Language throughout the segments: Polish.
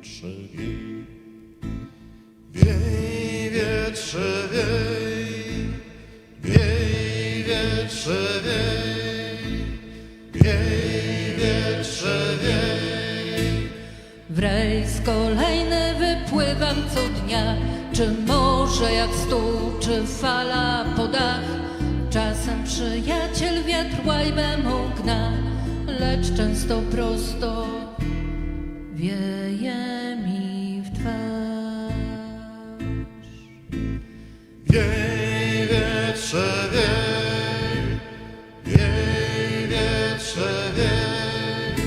wietrze wiej. Wiej, wietrze wiej, wiej, wietrze wiej, wiej, wietrze wiej. W rejs kolejny wypływam co dnia, czy morze jak stół, czy fala po dach. Czasem przyjaciel wiatr łajbem gna, lecz często prosto wieje Wiej, wietrze wiej, wiej, wietrze wiej.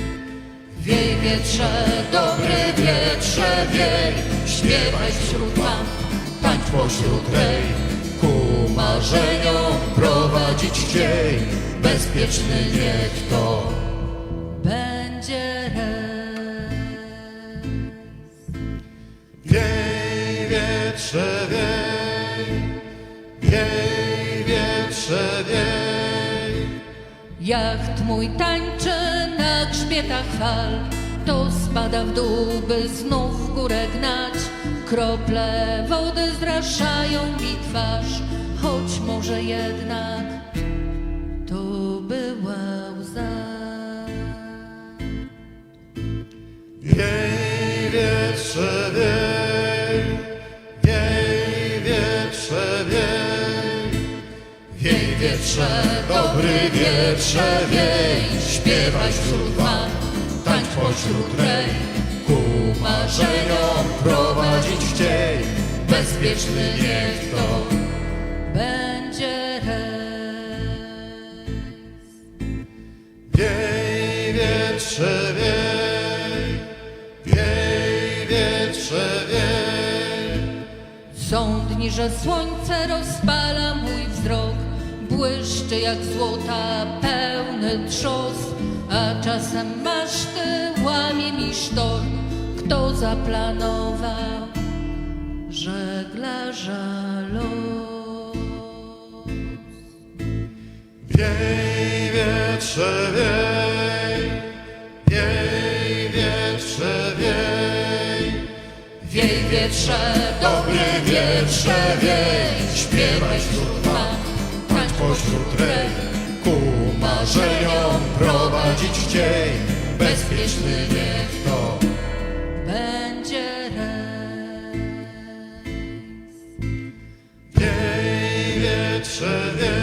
Wiej wietrze, dobry wietrze, wiej, śpiewaj wśród mam, tańcz pośród rej, ku marzeniom prowadzić cię, bezpieczny niech to wiej, wietrze wiej. Jacht mój tańczy na grzbietach fal, to spada w dół, by znów w górę gnać. Krople wody zraszają mi twarz, choć może jednak to była łza. Wiej, wietrze wiej, wietrze, dobry wietrze wiej, śpiewaj wśród mam, tańcz pośród rej. Ku marzeniom prowadzić cię, bezpieczny niech to. Będzie rejs. Wiej, wietrze wiej, wiej, wietrze wiej. Są dni, że słońce rozpala mój wzrok, błyszczy jak złota pełny trzos, a czasem maszty łamie mi sztorm. Kto zaplanował żeglarza los? Wiej, wietrze wiej, wiej, wietrze wiej. Wiej wietrze, dobry wietrze, wiej, śpiewaj wśród pośród rej Ku marzeniom prowadzić chciej Bezpieczny niech to będzie rejs Wiej wietrze, wiej